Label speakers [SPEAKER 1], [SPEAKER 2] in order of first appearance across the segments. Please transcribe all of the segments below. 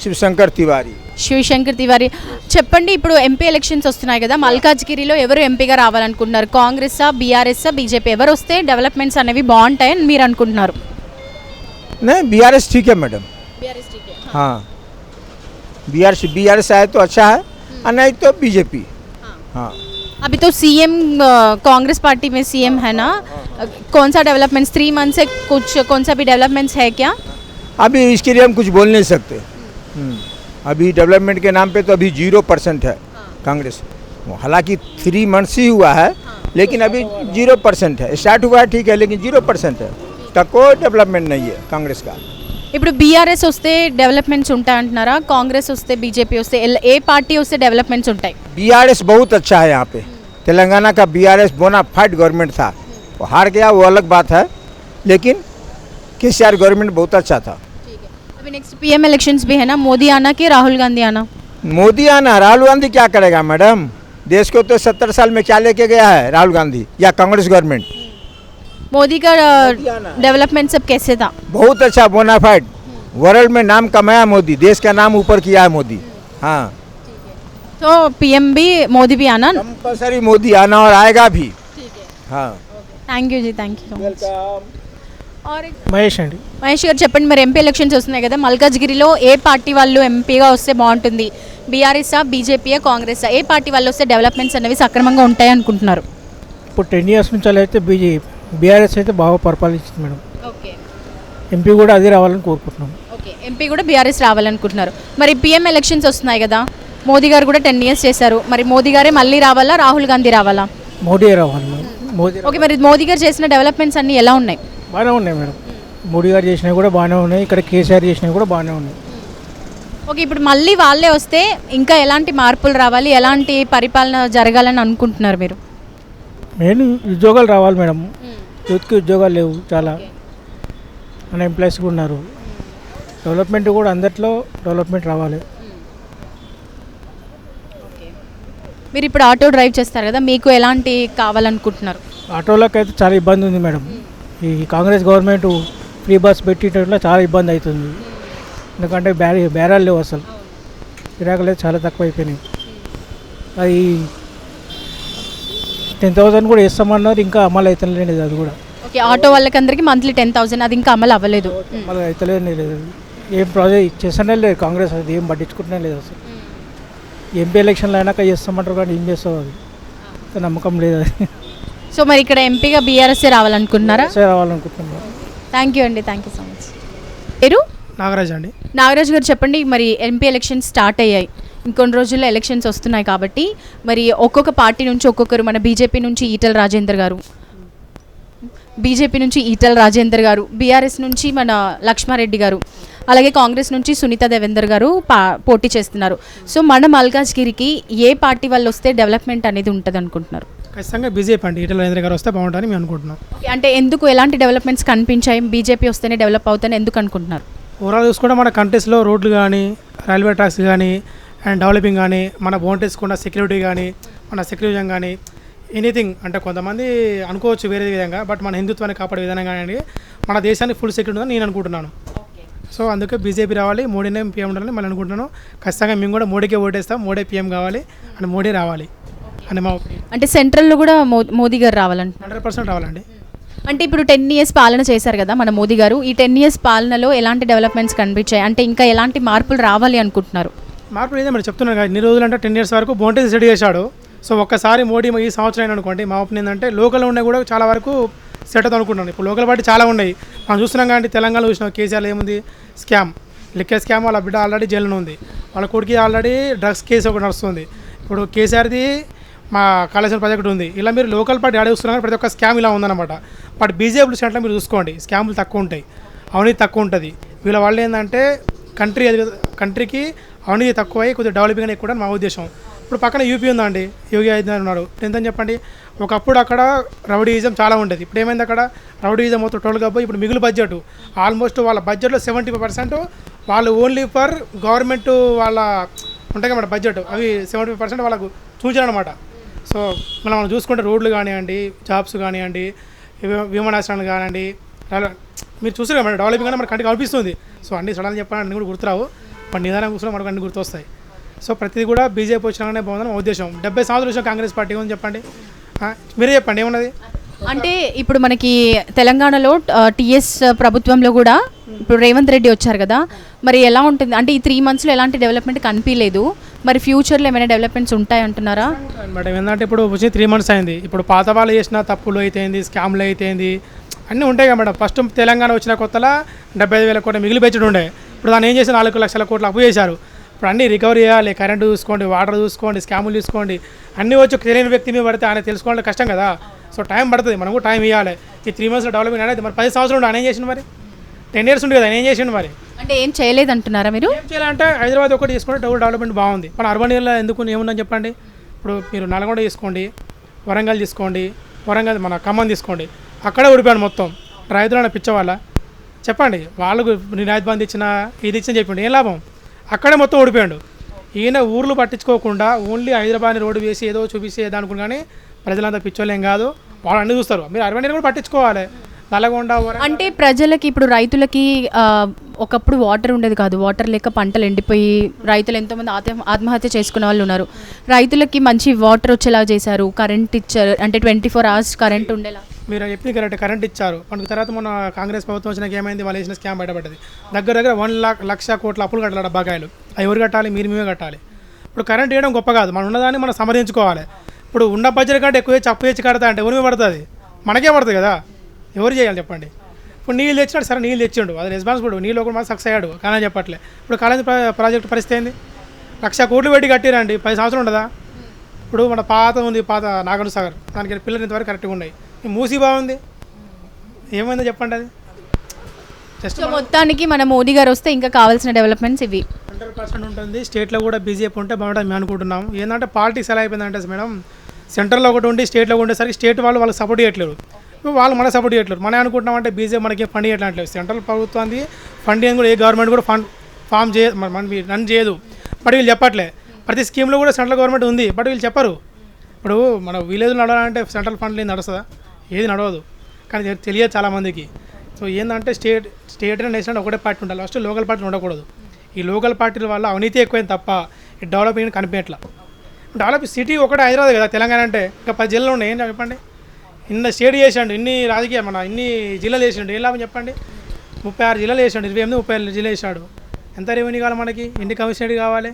[SPEAKER 1] शिवशंकर तिवारी
[SPEAKER 2] శివశంకర్ తివారి చెప్పండి ఇప్పుడు MP elections వస్తున్నాయి కదా మల్కాజ్గిరిలో ఎవరు ఎంపీగా రావాలనుకుంటున్నారు కాంగ్రెసా బీఆర్ఎస్ఆ బీజేపీ ఎవరు వస్తే డెవలప్మెంట్స్ అనేవి బాగుంటాయని మీరు అనుకుంటున్నారు
[SPEAKER 1] नहीं बी आर एस ठीक है मैडम हाँ B R B R S आए तो अच्छा है और नहीं तो बीजेपी हाँ
[SPEAKER 2] अभी तो सीएम कांग्रेस पार्टी में सीएम है ना कौन सा डेवलपमेंट्स थ्री मंथ से कुछ कौन सा भी डेवलपमेंट्स है क्या
[SPEAKER 1] अभी इसके लिए हम कुछ बोल नहीं सकते हम्म, अभी डेवलपमेंट के नाम पे तो अभी जीरो परसेंट है कांग्रेस वो हालांकि थ्री मंथ्स ही हुआ है लेकिन अभी जीरो परसेंट है स्टार्ट हुआ है ठीक है लेकिन जीरो परसेंट है का कोई डेवलपमेंट नहीं है कांग्रेस का
[SPEAKER 2] ఇప్పుడు బీఆర్ఎస్ వస్తే డెవలప్మెంట్స్ ఉంటాయంటున్నారా కాంగ్రెస్ వస్తే బీజేపీ వస్తే ఎల్- ఏ పార్టీ వస్తే డెవలప్మెంట్స్ ఉంటాయి
[SPEAKER 1] बीआरएस बहुत अच्छा है यहाँ पे तेलंगाना का बीआरएस बोना फाइट गवर्नमेंट था वो हार गया वो अलग बात है लेकिन केसीआर गवर्नमेंट बहुत अच्छा था
[SPEAKER 2] अभी नेक्स्ट पीएम इलेक्शंस भी है ना? मोदी आना कि राहुल गांधी आना?
[SPEAKER 1] मोदी आना राहुल गांधी क्या करेगा मैडम? देश को तो सत्तर साल में क्या लेके गया है राहुल गांधी या कांग्रेस गवर्नमेंट?
[SPEAKER 2] मोदी का डेवलपमेंट सब कैसे था?
[SPEAKER 1] बहुत अच्छा बोनाफाइड वर्ल्ड में नाम कमाया मोदी देश का नाम ऊपर किया है मोदी। हाँ।
[SPEAKER 2] तो पीएम भी मोदी भी आना?
[SPEAKER 1] कंपल्सरी मोदी आना और आएगा भी। हाँ।
[SPEAKER 2] थैंक यू जी थैंक यू
[SPEAKER 3] మహేష్ అండి.
[SPEAKER 2] మహేష్ గారు చెప్పండి మరి ఎంపీ ఎలక్షన్స్ వస్తున్నాయి కదా మల్కాజ్గిరిలో ఏ పార్టీ వాళ్ళు ఎంపీగా వస్తే బాగుంటుంది? బీఆర్ఎస్ఆ బీజేపీయా కాంగ్రెస్ ఏ పార్టీ వాళ్ళు వస్తే డెవలప్మెంట్స్ అనేవి సక్రమంగా ఉంటాయి అనుకుంటున్నారు?
[SPEAKER 3] ఇప్పుడు టెన్ ఇయర్స్ నుంచి అలా అయితే బీజే బీఆర్ఎస్ అయితే బాగా పరిపాలించింది మేడం.
[SPEAKER 2] ఓకే.
[SPEAKER 3] ఎంపీ కూడా అదే రావాలని కోరుకుంటున్నాం.
[SPEAKER 2] ఓకే. ఎంపీ కూడా బీఆర్ఎస్ రావాలనుకుంటున్నారు. మరి పీఎం ఎలక్షన్స్ వస్తున్నాయి కదా మోదీ గారు కూడా టెన్ ఇయర్స్ చేశారు. మరి మోదీ గారే మళ్ళీ రావాలా రాహుల్ గాంధీ రావాలా?
[SPEAKER 3] మోడీ రావాలి
[SPEAKER 2] ఓకే మరి మోదీ గారు చేసిన డెవలప్మెంట్స్ అన్నీ ఎలా ఉన్నాయి?
[SPEAKER 3] బాగానే ఉన్నాయి మేడం. మోడీ గారు చేసినవి కూడా బాగానే ఉన్నాయి. ఇక్కడ కేసీఆర్ చేసినవి కూడా బాగానే ఉన్నాయి.
[SPEAKER 2] ఓకే ఇప్పుడు మళ్ళీ వాళ్ళే వస్తే ఇంకా ఎలాంటి మార్పులు రావాలి? ఎలాంటి పరిపాలన జరగాలని అనుకుంటున్నారు మీరు?
[SPEAKER 3] మెయిన్ ఉద్యోగాలు రావాలి మేడం. యూత్కి ఉద్యోగాలు లేవు చాలా. మన ఎంప్లాయీస్ కూడా ఉన్నారు. డెవలప్మెంట్ కూడా అందరిలో డెవలప్మెంట్ రావాలి.
[SPEAKER 2] మీరు ఇప్పుడు ఆటో డ్రైవ్ చేస్తారు కదా మీకు ఎలాంటి కావాలనుకుంటున్నారు?
[SPEAKER 3] ఆటోలకు అయితే చాలా ఇబ్బంది ఉంది మేడం. ఈ కాంగ్రెస్ గవర్నమెంట్ ఫ్రీ బస్ పెట్టేటట్లో చాలా ఇబ్బంది అవుతుంది. ఎందుకంటే బేర బేరాలు లేవు అసలు. గిరాకులు అయితే చాలా తక్కువ అయిపోయినాయి. అది టెన్ థౌసండ్ కూడా ఇస్తామన్నారు ఇంకా అమలు అవుతలేదు అది కూడా.
[SPEAKER 2] ఓకే ఆటో వాళ్ళకందరికీ మంత్లీ టెన్ థౌసండ్ అది ఇంకా అమలు అవ్వలేదు.
[SPEAKER 3] అమలు అవుతలేదు లేదు. ఏం ప్రాజెక్ట్ చేస్తూనే లేదు కాంగ్రెస్ అది ఏం పట్టించుకుంటూనే లేదు అసలు. ఎంపీ ఎలక్షన్లు అయినాక చేస్తామంటారు కానీ ఏం చేస్తావు అది? నమ్మకం లేదు అది.
[SPEAKER 2] సో మరి ఇక్కడ ఎంపీగా బీఆర్ఎస్ రావాలనుకుంటున్నారా?
[SPEAKER 3] సరే రావాలనుకుంటున్నాను
[SPEAKER 2] థ్యాంక్ యూ అండి థ్యాంక్ యూ సో మచ్ పేరు?
[SPEAKER 3] నాగరాజ్ అండి.
[SPEAKER 2] నాగరాజు గారు చెప్పండి మరి ఎంపీ ఎలక్షన్స్ స్టార్ట్ అయ్యాయి. ఇంకొన్ని రోజుల్లో ఎలక్షన్స్ వస్తున్నాయి కాబట్టి మరి ఒక్కొక్క పార్టీ నుంచి ఒక్కొక్కరు మన బీజేపీ నుంచి ఈటల రాజేందర్ గారు. బీజేపీ నుంచి ఈటల రాజేందర్ గారు బీఆర్ఎస్ నుంచి మన లక్ష్మారెడ్డి గారు అలాగే కాంగ్రెస్ నుంచి సునీత దేవేందర్ గారు పా పోటీ చేస్తున్నారు. సో మన మల్కాజ్గిరికి ఏ పార్టీ వాళ్ళు వస్తే డెవలప్మెంట్ అనేది ఉంటుంది అనుకుంటున్నారు
[SPEAKER 4] ఖచ్చితంగా బీజేపీ అండి ఈటల రాజేంద్ర గారు వస్తే బాగుంటుందని మేము అనుకుంటున్నాం.
[SPEAKER 2] అంటే ఎందుకు ఎలాంటి డెవలప్మెంట్స్ కనిపించాయి? బీజేపీ వస్తేనే డెవలప్ అవుతాయని ఎందుకు అనుకుంటున్నారు?
[SPEAKER 4] ఓవరాల్ చూసుకుంటే మన కంట్రీస్లో రోడ్లు కానీ రైల్వే ట్రాక్స్ కానీ అండ్ డెవలపింగ్ కానీ మన బౌండరీస్ కూడా సెక్యూరిటీ కానీ మన సెక్యూరిజం కానీ ఎనీథింగ్ అంటే కొంతమంది అనుకోవచ్చు వేరే విధంగా బట్ మన హిందుత్వాన్ని కాపాడే విధంగా కానీ మన దేశానికి ఫుల్ సెక్యూరిటీ ఉందని నేను అనుకుంటున్నాను. సో అందుకే బీజేపీ రావాలి మోడీనే పీఎం ఉండాలని మళ్ళీ అనుకుంటున్నాను. ఖచ్చితంగా మేము కూడా మోడీకే ఓటేస్తాం మోడీ పీఎం కావాలి అండ్ మోడీ రావాలి. అని మా
[SPEAKER 2] అంటే సెంట్రల్లో కూడా మో- మోదీ గారు రావాలంట.
[SPEAKER 4] హండ్రెడ్ పర్సెంట్ రావాలండి.
[SPEAKER 2] అంటే ఇప్పుడు టెన్ ఇయర్స్ పాలన చేశారు కదా మన మోదీ గారు ఈ టెన్ ఇయర్స్ పాలనలో ఎలాంటి డెవలప్మెంట్స్ కనిపించాయి? అంటే ఇంకా ఎలాంటి మార్పులు రావాలి అనుకుంటున్నారు?
[SPEAKER 4] మార్పు ఇదే మరి చెప్తున్నాను కదా ఇన్ని రోజులు అంటే టెన్ ఇయర్స్ వరకు బౌండరీస్ సెట్ చేశాడు. సో ఒక్కసారి మోడీ ఈ సంవత్సరం అయినా అనుకోండి మా ఒపీనియన్ ఏంటంటే లోకల్ ఉన్నాయి కూడా చాలా వరకు సెట్ అవుతుంది అనుకుంటున్నాను. ఇప్పుడు లోకల్ పార్టీ చాలా ఉన్నాయి. మనం చూస్తున్నాం కానీ తెలంగాణలో చూసినాం కేసీఆర్ ఏముంది? స్కామ్. లిక్కే స్కామ్ వాళ్ళ బిడ్డ ఆల్రెడీ జైల్లో ఉంది. వాళ్ళ కొడుకు ఆల్రెడీ డ్రగ్స్ కేసు ఒకటి నడుస్తుంది. ఇప్పుడు కేసీఆర్ది మా కాళేశ్వరం ప్రాజెక్ట్ ఉంది. ఇలా మీరు లోకల్ పార్టీ ఆడే చూస్తున్నారు ప్రతి ఒక్క స్కామ్ ఇలా ఉందన్నమాట. బట్ బీజేపీ సెంట్లో మీరు చూసుకోండి. స్కామ్లు తక్కువ ఉంటాయి. అవినీతి తక్కువ ఉంటుంది. వీళ్ళ వాళ్ళు ఏంటంటే కంట్రీ అది కంట్రీకి అవినీతి తక్కువ అయ్యి కొద్దిగా డెవలపింగ్ అనేది ఎక్కువ మా ఉద్దేశం. ఇప్పుడు పక్కన యూపీ ఉందండి. యోగి ఆదిత్యనాథ్ ఉన్నారు ఎంతని చెప్పండి? ఒకప్పుడు అక్కడ రౌడీయిజం చాలా ఉండేది. ఇప్పుడు ఏమైంది అక్కడ? రౌడీయిజం మొత్తం టోల్ పోయి ఇప్పుడు మిగులు బడ్జెట్ ఆల్మోస్ట్ వాళ్ళ బడ్జెట్లో సెవెంటీ పర్సెంట్. వాళ్ళు ఓన్లీ ఫర్ గవర్నమెంట్ వాళ్ళ ఉంటాయి కదా బడ్జెట్. అవి సెవెంటీ పర్సెంట్ వాళ్ళకు చూచారనమాట సో మనం మనం చూసుకుంటే రోడ్లు కానివ్వండి జాబ్స్ కానివ్వండి విమానాశ్రయాలు కానివ్వండి మీరు చూసారు కదా డెవలపింగ్ అని మనకు కంటికి కనిపిస్తుంది సో అన్ని సడన్ చెప్పాలని అన్ని కూడా గుర్తురావు. మన నిదానం కూర్చొని మనకు అన్ని గుర్తొస్తాయి. సో ప్రతిదీ కూడా బీజేపీ వచ్చినాకనే బాగుందని ఉద్దేశం. డెబ్బై సంవత్సరాల విషయం కాంగ్రెస్ పార్టీ ఉంది చెప్పండి. మీరే చెప్పండి ఏమున్నది?
[SPEAKER 2] అంటే ఇప్పుడు మనకి తెలంగాణలో టీఎస్ ప్రభుత్వంలో కూడా ఇప్పుడు రేవంత్ రెడ్డి వచ్చారు కదా. మరి ఎలా ఉంటుంది? అంటే ఈ త్రీ మంత్స్లో ఎలాంటి డెవలప్మెంట్ కనిపించలేదు మరి ఫ్యూచర్లో ఏమైనా డెవలప్మెంట్స్ ఉంటాయి అంటున్నారా?
[SPEAKER 4] మేడం ఏంటంటే ఇప్పుడు వచ్చి త్రీ మంత్స్ అయింది. ఇప్పుడు పాత వాళ్ళు చేసిన తప్పులు అయితేంది స్కామ్లు అయితేంది అన్నీ ఉంటాయి కదా మేడం. ఫస్ట్ తెలంగాణ వచ్చిన కొత్తలా డెబ్బై ఐదు వేల కోట్లు మిగిలి ఉండే. ఇప్పుడు దాన్ని ఏం చేసి నాలుగు లక్షల కోట్లు అప్పు చేశారు. ఇప్పుడు అన్నీ రికవరీ చేయాలి. కరెంటు చూసుకోండి వాటర్ చూసుకోండి స్కాములు చూసుకోండి. అన్నీ వచ్చి తెలియని వ్యక్తి మీద పడితే ఆయన తెలుసుకోవడం కష్టం కదా. సో టైం పడుతుంది. మనకు టైం ఇవ్వాలి ఈ త్రీ మంత్స్లో డెవలప్మెంట్ అనేది మరి పది సంవత్సరం ఆయన ఏం చేసిండు మరి? టెన్ ఇయర్స్ ఉంది కదా. ఆయన ఏం చేసిండు మరి?
[SPEAKER 2] అంటే ఏం చేయలేదు అంటున్నారా మీరు?
[SPEAKER 4] ఏం చేయాలంటే హైదరాబాద్ ఒకటి తీసుకుంటే డబుల్ డెవలప్మెంట్ బాగుంది. మన అర్బన్ ఏరియాలో ఎందుకు ఏముందని చెప్పండి. ఇప్పుడు మీరు నల్గొండ తీసుకోండి వరంగల్ తీసుకోండి వరంగల్ మన ఖమ్మం తీసుకోండి. అక్కడే ఊడిపోయాడు మొత్తం. రైతులను పిచ్చవాళ్ళ. చెప్పండి వాళ్ళకు రైతు బంధు ఇచ్చిన ఇది ఇచ్చిన చెప్పండి. ఏం లాభం? అక్కడే మొత్తం ఓడిపోయాడు ఈయన ఊర్లు పట్టించుకోకుండా ఓన్లీ హైదరాబాద్ రోడ్డు వేసి ఏదో చూపిస్తే ఏదో అనుకుని కానీ ప్రజలంతా పిచ్చోళ్ళేం కాదు. వాళ్ళు అన్ని చూస్తారు. మీరు అరవై కూడా పట్టించుకోవాలి. నల్లగొండ వరంగల్
[SPEAKER 2] అంటే ప్రజలకి ఇప్పుడు రైతులకి ఒకప్పుడు వాటర్ ఉండేది కాదు. వాటర్ లేక పంటలు ఎండిపోయి రైతులు ఎంతోమంది ఆత్మ ఆత్మహత్య చేసుకునే వాళ్ళు ఉన్నారు. రైతులకి మంచి వాటర్ వచ్చేలా చేశారు. కరెంట్ ఇచ్చారు. అంటే ట్వంటీ ఫోర్ అవర్స్ కరెంట్ ఉండేలా.
[SPEAKER 4] మీరు చెప్పింది కరెక్ట్. కరెంట్ ఇచ్చారు. మనకు తర్వాత మన కాంగ్రెస్ ప్రభుత్వం వచ్చినాక ఏమైంది? వాళ్ళు వేసిన స్కామ్ బయటపడ్డది. దగ్గర దగ్గర వన్ లాక్ లక్ష కోట్ల అప్పులు కట్టాలి బకాయిలు. అవి ఎవరు కట్టాలి? మీరు మేమే కట్టాలి. ఇప్పుడు కరెంట్ వేయడం గొప్ప కాదు. మనం ఉన్నదాన్ని మనం సమర్థించుకోవాలి ఇప్పుడు ఉన్న బడ్జెట్ కంటే ఎక్కువ చప్పు చేసి కడతా అంటే ఎవరి మీద పడుతుంది? మనకే పడుతుంది కదా. ఎవరు చేయాలి చెప్పండి? ఇప్పుడు నీళ్ళు తెచ్చినాడు సరే నీళ్ళు తెచ్చిండు. అది రెస్పాన్సిబుల్ నీళ్ళు ఒకటి మాత్రం సక్సెస్ అయ్యాడు. కానీ చెప్పట్లే. ఇప్పుడు కాలేజ్ ప్రాజెక్ట్ పరిస్థితి ఏంది? లక్ష కోట్లు పెట్టి కట్టిరండి. పది సంవత్సరాలు ఉండదా? ఇప్పుడు మన పాత ఉంది పాత నాగర్ సాగర్. దానికి పిల్లలు ఇంతవరకు కరెక్ట్గా ఉన్నాయి. మూసీ బాగుంది? ఏమైందో చెప్పండి అది. జస్ట్
[SPEAKER 2] మొత్తానికి మన మోదీ గారు వస్తే ఇంకా కావాల్సిన డెవలప్మెంట్స్ ఇవి.
[SPEAKER 4] హండ్రెడ్ పర్సెంట్ ఉంటుంది. స్టేట్లో కూడా బీజేపీ ఉంటే బాగుంటుంది మేము అనుకుంటున్నాం ఏంటంటే పాలిటిక్స్ ఎలా అయిపోయిందంటే మేడం సెంటర్లో ఒకటి ఉండి స్టేట్లో ఉండేసరికి స్టేట్ వాళ్ళు వాళ్ళకి సపోర్ట్ ఇప్పుడు వాళ్ళు మన సపోర్ట్ చేయట్లేరు. మనం అనుకుంటున్నాం అంటే బీజేపీ మనకి ఫండ్ చేయట్లేదు సెంట్రల్ ప్రభుత్వానికి ఫండ్ చేయని కూడా ఏ గవర్నమెంట్ కూడా ఫండ్ ఫామ్ చేయ మన రన్ చేయదు. బట్ వీళ్ళు చెప్పట్లే. ప్రతి స్కీమ్లో కూడా సెంట్రల్ గవర్నమెంట్ ఉంది. బట్ వీళ్ళు చెప్పరు. ఇప్పుడు మన విలేజ్ నడవాలంటే సెంట్రల్ ఫండ్ లేదు నడుస్తుందా? ఏది నడవదు. కానీ తెలియదు చాలామందికి సో ఏంటంటే స్టేట్ స్టేట్ అండ్ నేషనల్ ఒకటే పార్టీ ఉండాలి. ఫస్ట్ లోకల్ పార్టీ ఉండకూడదు. ఈ లోకల్ పార్టీల వల్ల అవినీతి ఎక్కువైంది తప్ప ఈ డెవలపింగ్ కనిపించట్లా. డెవలప్ సిటీ ఒకటే హైదరాబాద్ కదా తెలంగాణ అంటే. ఇంకా పది జిల్లాలు ఉన్నాయి. ఏం చెప్పండి? ఇన్ని స్టేట్ చేసాడు ఇన్ని రాజకీయ మన ఇన్ని జిల్లాలు చేసిండు. ఏం లాభం చెప్పండి? ముప్పై ఆరు జిల్లాలు వేసాడు ఇరవై ఎనిమిది ముప్పై ఆరు జిల్లాలు వేసాడు ఎంత రెవెన్యూ కావాలి మనకి? ఎన్ని కమిషనరీ కావాలి?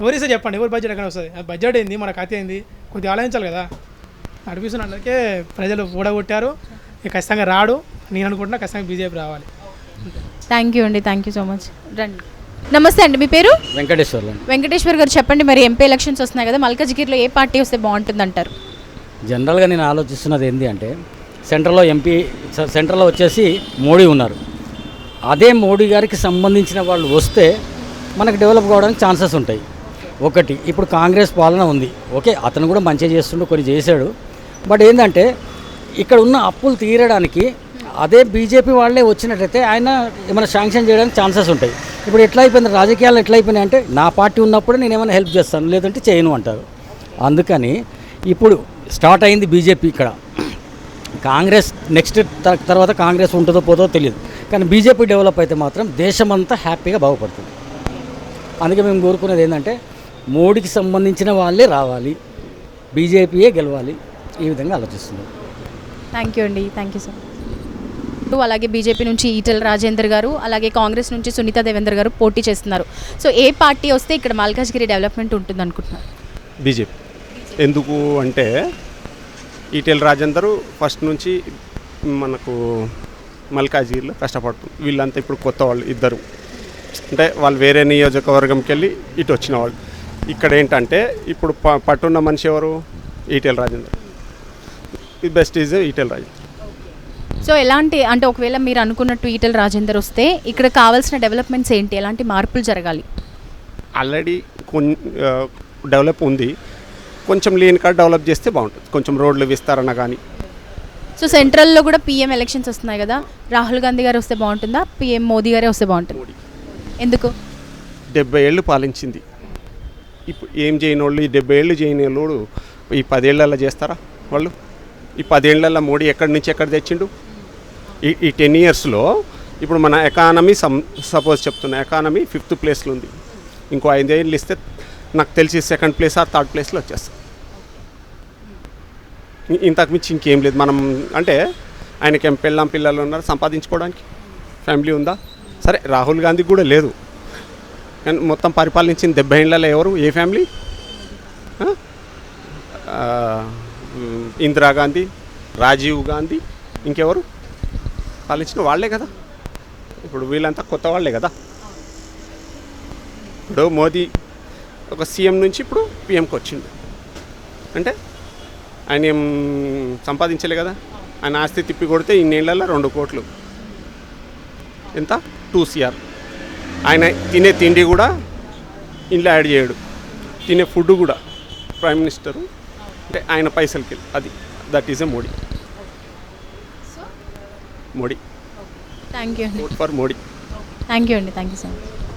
[SPEAKER 4] ఎవరిస్తే చెప్పండి ఎవరి బడ్జెట్ ఎక్కడ వస్తుంది? బడ్జెట్ ఏంది? మన కథ ఏంది? కొద్దిగా ఆలోచించాలి కదా. నడిపిస్తున్నట్లకే ప్రజలు ఊడగొట్టారు. ఇక ఖచ్చితంగా రాడు. నేను అనుకుంటున్నా ఖచ్చితంగా బీజేపీ రావాలి.
[SPEAKER 2] థ్యాంక్ యూ అండి. థ్యాంక్ యూ సో మచ్ రండి. నమస్తే అండి. మీ పేరు?
[SPEAKER 5] వెంకటేశ్వర్లు
[SPEAKER 2] వెంకటేశ్వర్ గారు చెప్పండి. మరి ఎంపీ ఎలక్షన్స్ వస్తున్నాయి కదా మల్కాజ్గిరిలో ఏ పార్టీ వస్తే బాగుంటుంది అంటారు
[SPEAKER 5] జనరల్గా నేను ఆలోచిస్తున్నది ఏంటి అంటే సెంట్రల్లో ఎంపీ సెంట్రల్లో వచ్చేసి మోడీ ఉన్నారు. అదే మోడీ గారికి సంబంధించిన వాళ్ళు వస్తే మనకు డెవలప్ కావడానికి ఛాన్సెస్ ఉంటాయి. ఒకటి ఇప్పుడు కాంగ్రెస్ పాలన ఉంది. ఓకే అతను కూడా మంచిగా చేస్తుండు కొన్ని చేశాడు. బట్ ఏంటంటే ఇక్కడ ఉన్న అప్పులు తీరడానికి అదే బీజేపీ వాళ్ళే వచ్చినట్టయితే ఆయన ఏమైనా శాంక్షన్ చేయడానికి ఛాన్సెస్ ఉంటాయి. ఇప్పుడు ఎట్లా అయిపోయింది? రాజకీయాలు ఎట్లా అయిపోయినాయి అంటే నా పార్టీ ఉన్నప్పుడు నేను ఏమైనా హెల్ప్ చేస్తాను లేదంటే చేయను అంటారు. అందుకని ఇప్పుడు స్టార్ట్ అయింది బీజేపీ ఇక్కడ. కాంగ్రెస్ నెక్స్ట్ తర్వాత కాంగ్రెస్ ఉంటుందో పోదో తెలియదు కానీ బీజేపీ డెవలప్ అయితే మాత్రం దేశమంతా హ్యాపీగా బాగుపడుతుంది. అందుకే మేము కోరుకునేది ఏంటంటే మోడీకి సంబంధించిన వాళ్ళే రావాలి. బీజేపీయే గెలవాలి. ఈ విధంగా ఆలోచిస్తున్నాం.
[SPEAKER 2] థ్యాంక్ యూ అండి. థ్యాంక్ యూ సో మచ్ అలాగే బీజేపీ నుంచి ఈటెల రాజేందర్ గారు అలాగే కాంగ్రెస్ నుంచి సునీత దేవేందర్ గారు పోటీ చేస్తున్నారు. సో ఏ పార్టీ వస్తే ఇక్కడ మల్కాజ్గిరి డెవలప్మెంట్ ఉంటుంది అనుకుంటున్నారు
[SPEAKER 6] బీజేపీ. ఎందుకు అంటే ఈటెల్ రాజేందర్ ఫస్ట్ నుంచి మనకు మల్కాజ్గిరిలో కష్టపడుతుంది వీళ్ళంతా ఇప్పుడు కొత్త వాళ్ళు ఇద్దరు. అంటే వాళ్ళు వేరే నియోజకవర్గంకి వెళ్ళి ఇటు వచ్చిన వాళ్ళు. ఇక్కడ ఏంటంటే ఇప్పుడు ప పట్టున్న మనిషి ఎవరు? Etela Rajender. The best is Etela Rajender.
[SPEAKER 2] So ఎలాంటి అంటే ఒకవేళ మీరు అనుకున్నట్టు ఈటెల రాజేందర్ వస్తే ఇక్కడ కావాల్సిన డెవలప్మెంట్స్ ఏంటి? ఎలాంటి మార్పులు జరగాలి?
[SPEAKER 6] ఆల్రెడీ కొన్ డెవలప్ ఉంది. కొంచెం లేని కాడ డెవలప్ చేస్తే బాగుంటుంది. కొంచెం రోడ్లు విస్తారణ కానీ
[SPEAKER 2] సో సెంట్రల్లో కూడా పీఎం ఎలక్షన్స్ వస్తున్నాయి కదా. రాహుల్ గాంధీ గారు వస్తే బాగుంటుందా? పీఎం మోదీ గారే వస్తే బాగుంటుంది?
[SPEAKER 6] మోడీ.
[SPEAKER 2] ఎందుకు?
[SPEAKER 6] డెబ్బై ఏళ్ళు పాలించింది. ఇప్పుడు ఏం చేయని వాళ్ళు ఈ డెబ్బై ఏళ్ళు చేయని వాళ్ళు ఈ పదేళ్ళలో చేస్తారా వాళ్ళు? ఈ పదేళ్ళలో మోడీ ఎక్కడి నుంచి ఎక్కడ తెచ్చిండు? ఈ ఈ టెన్ ఇయర్స్లో ఇప్పుడు మన ఎకానమీ సమ్ సపోజ్ చెప్తున్నా ఎకానమీ ఫిఫ్త్ ప్లేస్లో ఉంది. ఇంకో ఐదేళ్ళు ఇస్తే నాకు తెలిసి సెకండ్ ప్లేస్ ఆర్ థర్డ్ ప్లేస్లో వచ్చేస్తాం. ఇంతకు మించి ఇంకేం లేదు. మనం అంటే ఆయనకేం పెళ్ళాం పిల్లలు ఉన్నారు సంపాదించుకోవడానికి ఫ్యామిలీ ఉందా? సరే రాహుల్ గాంధీ కూడా లేదు. మొత్తం పరిపాలించిన డెబ్బై ఏళ్ళలో ఎవరు? ఏ ఫ్యామిలీ? ఇందిరాగాంధీ రాజీవ్ గాంధీ ఇంకెవరు? పాలించిన వాళ్ళే కదా. ఇప్పుడు వీళ్ళంతా కొత్త వాళ్ళే కదా. ఇప్పుడు మోదీ ఒక సీఎం నుంచి ఇప్పుడు పిఎంకి వచ్చిండు. అంటే ఆయన ఏం సంపాదించలే కదా? ఆయన ఆస్తి తిప్పి కొడితే ఇన్నేళ్ళలో రెండు కోట్లు. ఎంత? Two CR. ఆయన తినే తిండి కూడా ఇంట్లో యాడ్ చేయడు. తినే ఫుడ్ కూడా ప్రైమ్ మినిస్టరు అంటే ఆయన పైసలకి అది that is a
[SPEAKER 2] Modi. Modi. Thank
[SPEAKER 6] you for Modi.
[SPEAKER 2] Thank you అండి. Thank you so much.